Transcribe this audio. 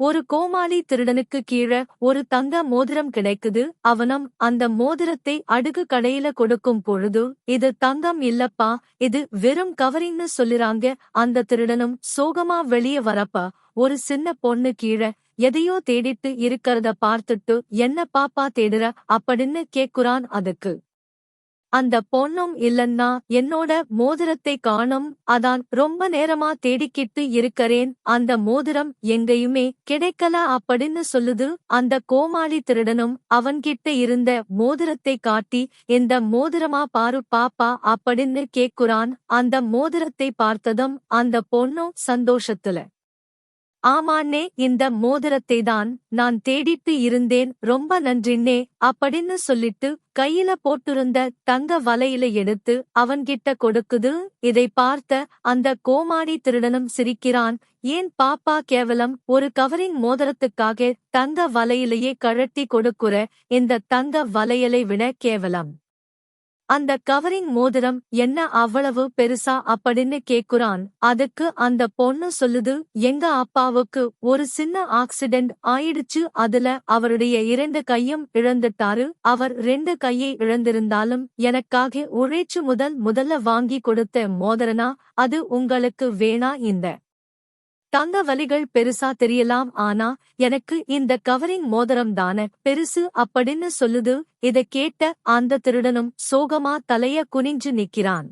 ஒரு கோமாளி திருடனுக்கு கீழ ஒரு தங்க மோதிரம் கிடைக்குது. அவனும் அந்த மோதிரத்தை அடுகு கடையில கொடுக்கும் பொழுது இது தங்கம் இல்லப்பா இது வெறும் கவரிங்னு சொல்லுறாங்க. அந்த திருடனும் சோகமா வெளியே வரப்ப. ஒரு சின்ன பொண்ணு கீழ எதையோ தேடிட்டு இருக்கறத பார்த்துட்டு என்ன பாப்பா தேடுற? அப்படின்னு கேக்குறான் அதுக்கு. அந்த பொண்ணும் இல்லன்னா என்னோட மோதிரத்தை காணும் அதான் ரொம்ப நேரமா தேடிக்கிட்டு இருக்கறேன். அந்த மோதிரம் எங்கேயுமே கிடைக்கல அப்படின்னு சொல்லுது. அந்த கோமாளி திருடனும் அவன்கிட்ட இருந்த மோதிரத்தை காட்டி இந்த மோதிரமா பாரு பாப்பா அப்படின்னு கேக்குறான். அந்த மோதிரத்தை பார்த்ததும் அந்த பொண்ணும் சந்தோஷத்துல ஆமாண்ணே இந்த மோதிரத்தை தான் நான் தேடிட்டு இருந்தேன். ரொம்ப நன்றிண்ணே அப்படின்னு சொல்லிட்டு கையில போட்டிருந்த தங்க வலையில எடுத்து அவன்கிட்ட கொடுக்குது. இதை பார்த்த அந்த கோமாடி திருடனும் சிரிக்கிறான். ஏன் பாப்பா கேவலம் ஒரு கவரிங் மோதிரத்துக்காக தங்க வலையிலேயே கழட்டி கொடுக்குற இந்த தங்க வலையலை விட கேவலம். அந்த கவரிங் மோதிரம் என்ன அவ்வளவு பெருசா அப்படின்னு கேக்குறான். அதுக்கு அந்த பொண்ணு சொல்லுது எங்க அப்பாவுக்கு ஒரு சின்ன ஆக்சிடென்ட் ஆயிடுச்சு. அதுல அவருடைய இரண்டு கையும் இழந்துட்டாரு. அவர் ரெண்டு கையை இழந்திருந்தாலும் எனக்காக உழைச்சு முதல் முதல்ல வாங்கி கொடுத்த மோதிரனா? அது உங்களுக்கு வேணா இந்த தங்க வலிகள் பெருசா தெரியலாம் ஆனா எனக்கு இந்த கவரிங் மோதிரம் தான. பெருசு அப்படின்னு சொல்லுது இதை கேட்ட அந்த திருடனும் சோகமா தலைய குனிஞ்சு நிக்கிறான்